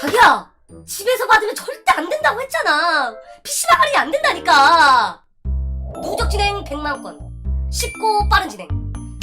자기야 집에서 받으면 절대 안 된다고 했잖아. PC방 할인이 안 된다니까. 누적 진행 100만 건. 쉽고 빠른 진행.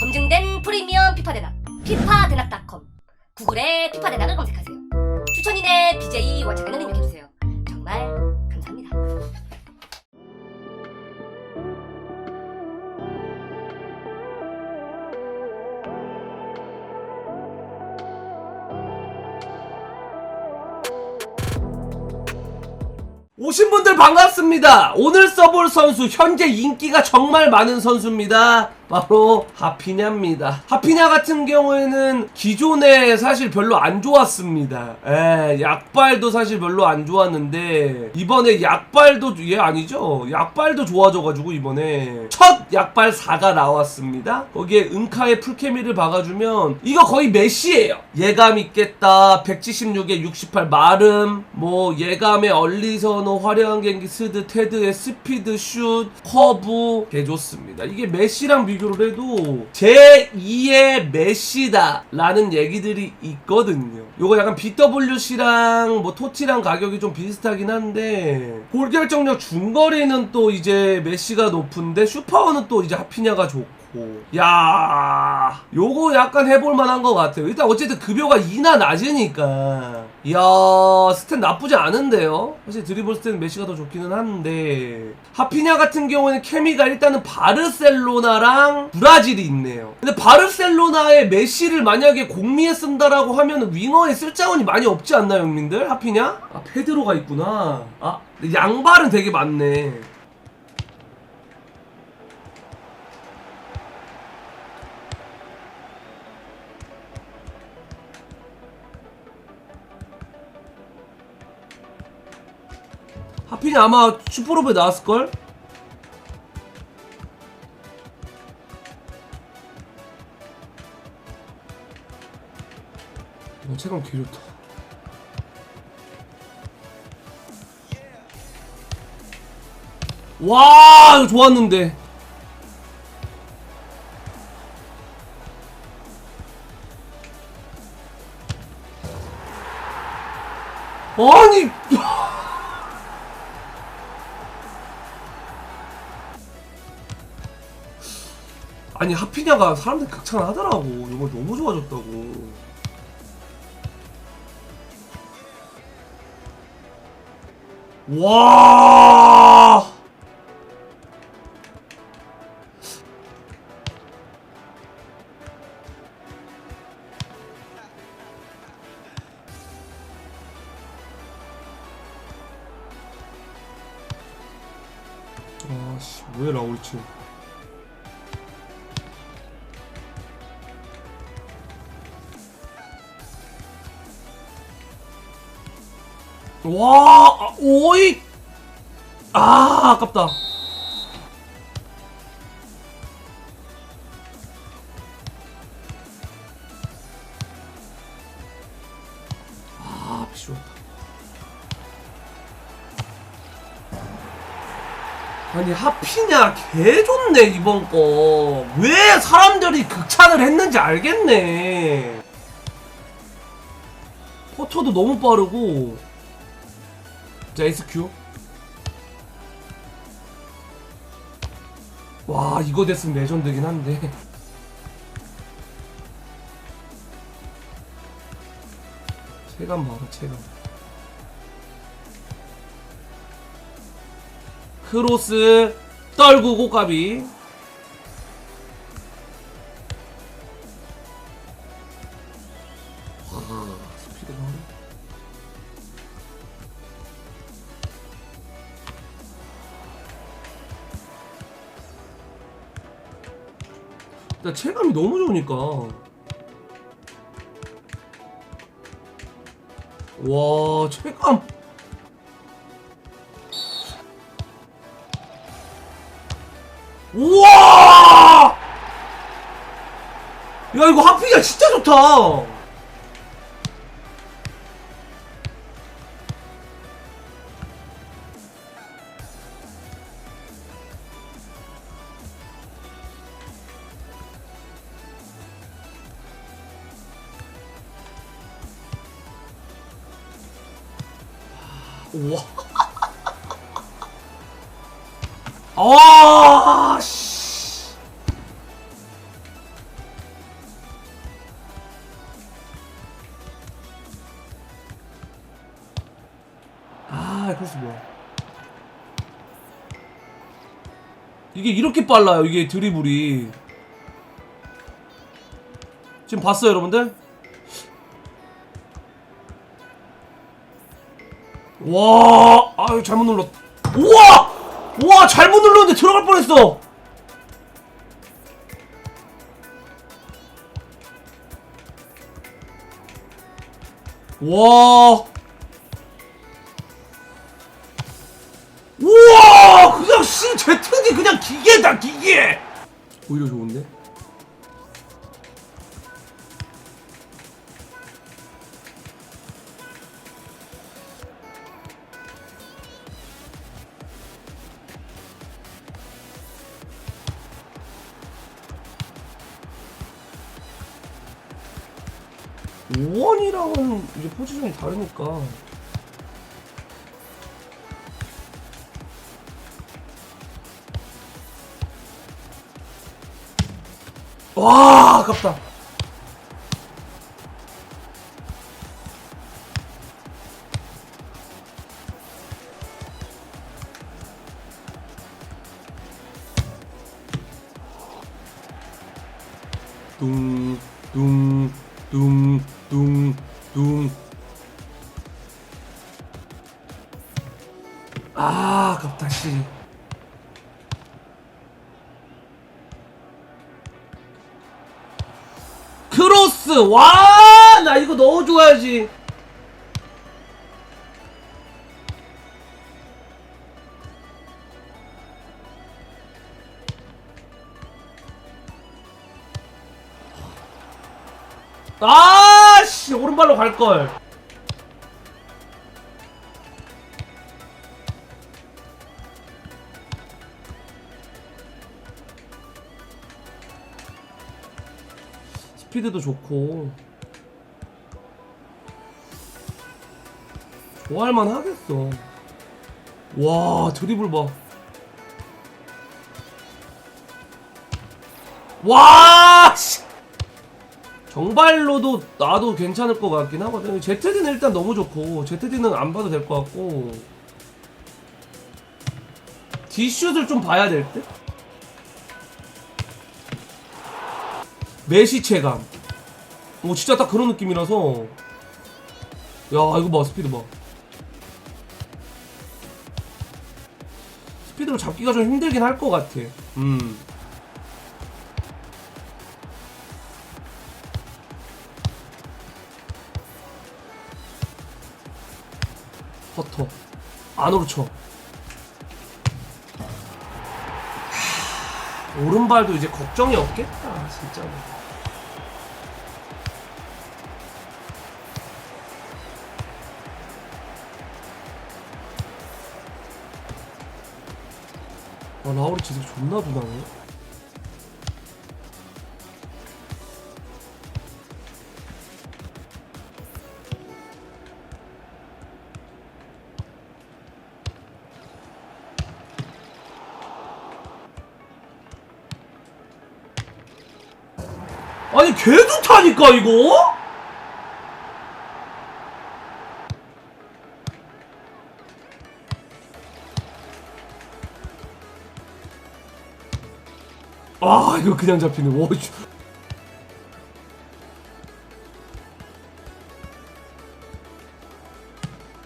검증된 프리미엄 피파 대낙 피파 대낙닷컴. 구글에 피파 대낙을 검색하세요. 추천인의 BJ 원창에는 입력해주세요 오신 분들 반갑습니다. 오늘 써볼 선수 현재 인기가 정말 많은 선수입니다. 바로 하피냐입니다. 하피냐 같은 경우에는 기존에 사실 별로 안 좋았습니다. 에, 약발도 사실 별로 안 좋았는데 이번에 약발도 얘 아니죠? 약발도 좋아져가지고 이번에 첫 약발 4가 나왔습니다. 거기에 은카의 풀케미를 박아주면 이거 거의 메시예요. 예감 있겠다. 176에 68 마름 뭐 예감의 얼리선호 화려한 경기 스드 테드의 스피드 슛 커브 개 좋습니다. 이게 메시랑 비교 를 해도 제 2의 메시다 라는 얘기들이 있거든요. 요거 약간 BWC랑 뭐 토티랑 가격이 좀 비슷하긴 한데 골 결정력 중거리는 또 이제 메시가 높은데 슈퍼는 또 이제 하피냐가 좋고 야 요거 약간 해볼 만한 것 같아요. 일단 어쨌든 급여가 2나 낮으니까. 이야 스탯 나쁘지 않은데요? 사실 드리블 스탯은 메시가 더 좋기는 한데. 하피냐 같은 경우에는 케미가 일단은 바르셀로나랑 브라질이 있네요. 근데 바르셀로나의 메시를 만약에 공미에 쓴다라고 하면 윙어에 쓸 자원이 많이 없지 않나요 형님들? 하피냐? 아 페드로가 있구나. 아 양발은 되게 많네 하필이 아마 슈퍼로브에 나왔을걸? 어, 체감 개 좋다. 와, 이거 좋았는데. 아니, 아니 하피냐가 사람들 극찬하더라고. 이걸 너무 좋아졌다고. 와 와, 아, 오이! 아, 아깝다. 아, 비쉬웠다. 아니, 하피냐, 개 좋네, 이번 거. 왜 사람들이 극찬을 했는지 알겠네. 포터도 너무 빠르고. 자, SQ. 와, 이거 됐으면 레전드긴 한데. 체감 봐라, 체감. 크로스, 떨구고 까비. 나 체감이 너무 좋으니까. 와, 체감. 우와! 야, 이거 하피가 진짜 좋다. 아, 씨. 아, 그래서 뭐야. 이게 이렇게 빨라요, 이게 드리블이. 지금 봤어요, 여러분들? 와, 아유 잘못 눌렀. 우와, 우 와 잘못 눌렀는데 들어갈 뻔했어. 와, 우와, 그냥 씨 제트디 그냥 기계다 기계. 오히려 좋은데? 오원이랑은 이제 포지션이 다르니까. 와, 아깝다. 둥, 둥, 크로스! 와! 나 이거 넣어줘야지. 아, 씨, 오른발로 갈 걸. 스피드도 좋고. 좋아할만 하겠어. 와, 드리블 봐. 와, 씨. 정발로도 나도 괜찮을 것 같긴 하거든. ZD는 일단 너무 좋고, ZD는 안 봐도 될 것 같고, D슛을 좀 봐야 될 듯? 메시 체감. 오, 진짜 딱 그런 느낌이라서. 야, 이거 봐, 스피드 봐. 스피드로 잡기가 좀 힘들긴 할 것 같아. 음. 퍼터 안으로 쳐 하, 오른발도 이제 걱정이 없겠다 진짜 아 라우리 진짜 존나 두나네 아니 개 좋다니까 이거? 이거 그냥 잡히네. 와 씨.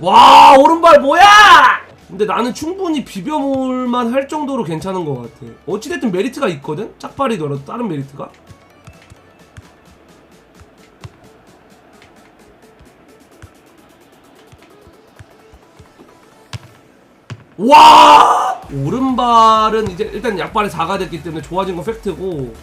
와 오른발 뭐야? 근데 나는 충분히 비벼볼만 할 정도로 괜찮은 것 같아. 어찌됐든 메리트가 있거든? 짝발이더라도 다른 메리트가? 와! 오른발은 이제 일단 약발이 4가 됐기 때문에 좋아진 건 팩트고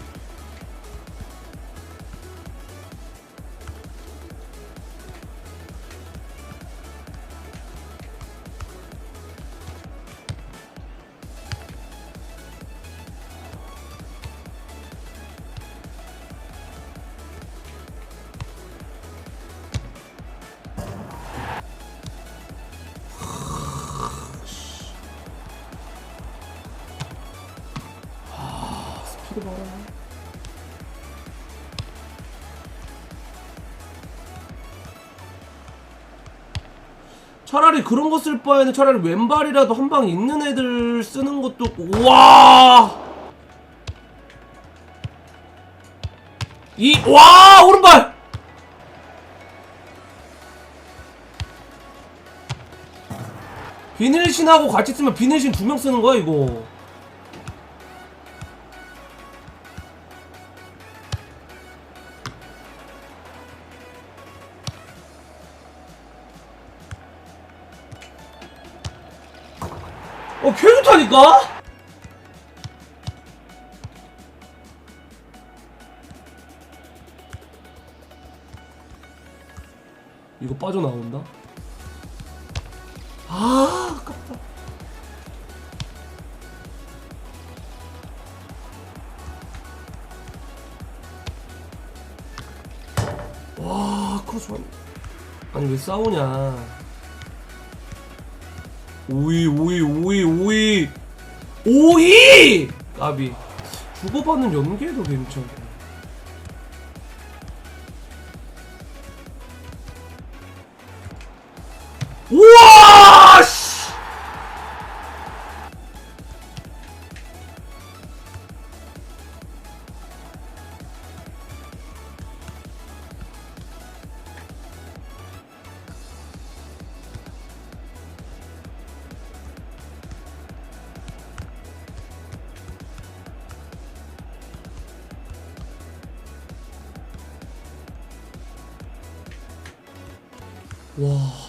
놓고 봐라. 차라리 그런 거 쓸 바에는 차라리 왼발이라도 한 방 있는 애들 쓰는 것도 와. 이 와 오른발. 비닐신하고 같이 쓰면 비닐신 두 명 쓰는 거야 이거. 개 좋다니까? 이거 빠져나온다? 아, 아깝다. 와, 크로스 완 아니, 왜 싸우냐. 오이 오이 오이 오이. 오이! 까비. 주고받는 연계도 괜찮고. 우와 와.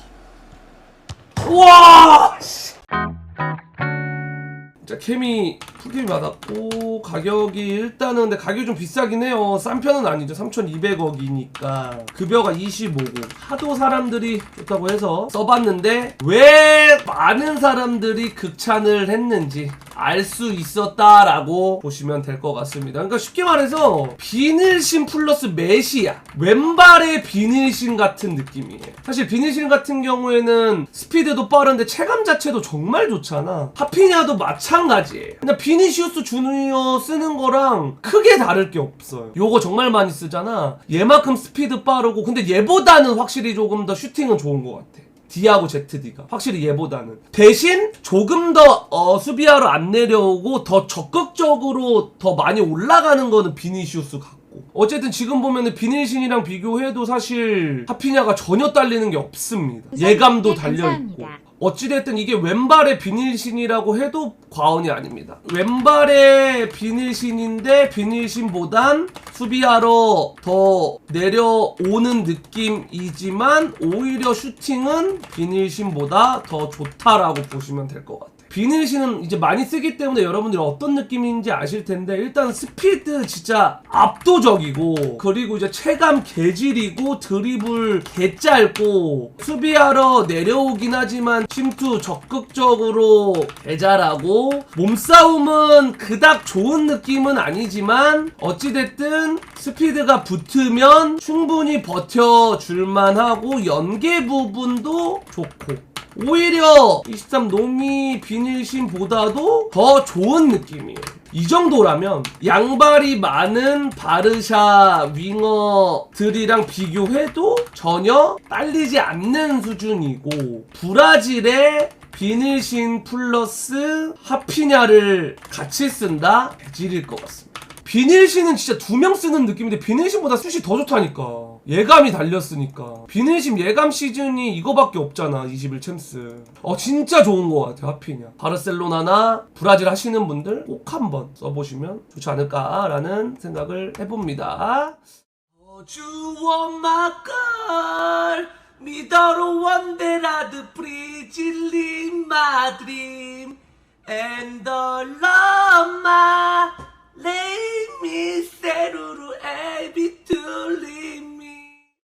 자, 케미 풀케미 받았고 가격이 일단은 근데 가격이 좀 비싸긴 해요. 싼 편은 아니죠. 3,200억이니까 급여가 25고 하도 사람들이 좋다고 해서 써봤는데 왜 많은 사람들이 극찬을 했는지 알 수 있었다라고 보시면 될 것 같습니다. 그러니까 쉽게 말해서 비닐신 플러스 메시아 왼발의 비닐신 같은 느낌이에요. 사실 비닐신 같은 경우에는 스피드도 빠른데 체감 자체도 정말 좋잖아. 하피냐도 마찬가지예요. 근데 비니시우스 주니어 쓰는 거랑 크게 다를 게 없어요. 요거 정말 많이 쓰잖아. 얘만큼 스피드 빠르고 근데 얘보다는 확실히 조금 더 슈팅은 좋은 것 같아. D하고 ZD가. 확실히 얘보다는. 대신 조금 더 어, 수비하러 안 내려오고 더 적극적으로 더 많이 올라가는 거는 비니시우스 같고. 어쨌든 지금 보면은 비닐신이랑 비교해도 사실 하피냐가 전혀 딸리는 게 없습니다. 예감도 달려있고. 감사합니다. 어찌됐든 이게 왼발의 비닐신이라고 해도 과언이 아닙니다. 왼발의 비닐신인데 비닐신보단 수비하러 더 내려오는 느낌이지만 오히려 슈팅은 비닐신보다 더 좋다라고 보시면 될 것 같아요. 비닐신은 이제 많이 쓰기 때문에 여러분들이 어떤 느낌인지 아실 텐데 일단 스피드 진짜 압도적이고 그리고 이제 체감 개질이고 드리블 개 짧고 수비하러 내려오긴 하지만 침투 적극적으로 개잘하고 몸싸움은 그닥 좋은 느낌은 아니지만 어찌됐든 스피드가 붙으면 충분히 버텨줄만 하고 연계 부분도 좋고 오히려 23 노미 비닐신보다도 더 좋은 느낌이에요. 이 정도라면 양발이 많은 바르샤 윙어들이랑 비교해도 전혀 딸리지 않는 수준이고 브라질의 비닐신 플러스 하피냐를 같이 쓴다? 배질일 것 같습니다. 비닐신은 진짜 두 명 쓰는 느낌인데 비닐신보다 숱이 더 좋다니까 예감이 달렸으니까. 비닐신 예감 시즌이 이거밖에 없잖아 21 챔스. 어 진짜 좋은 것 같아 하피냐 바르셀로나나 브라질 하시는 분들 꼭 한번 써보시면 좋지 않을까라는 생각을 해봅니다. 주워 막걸 미더로 원데라드 프리질린 마드림 엔더 러마 레이 미세루루 에비툴리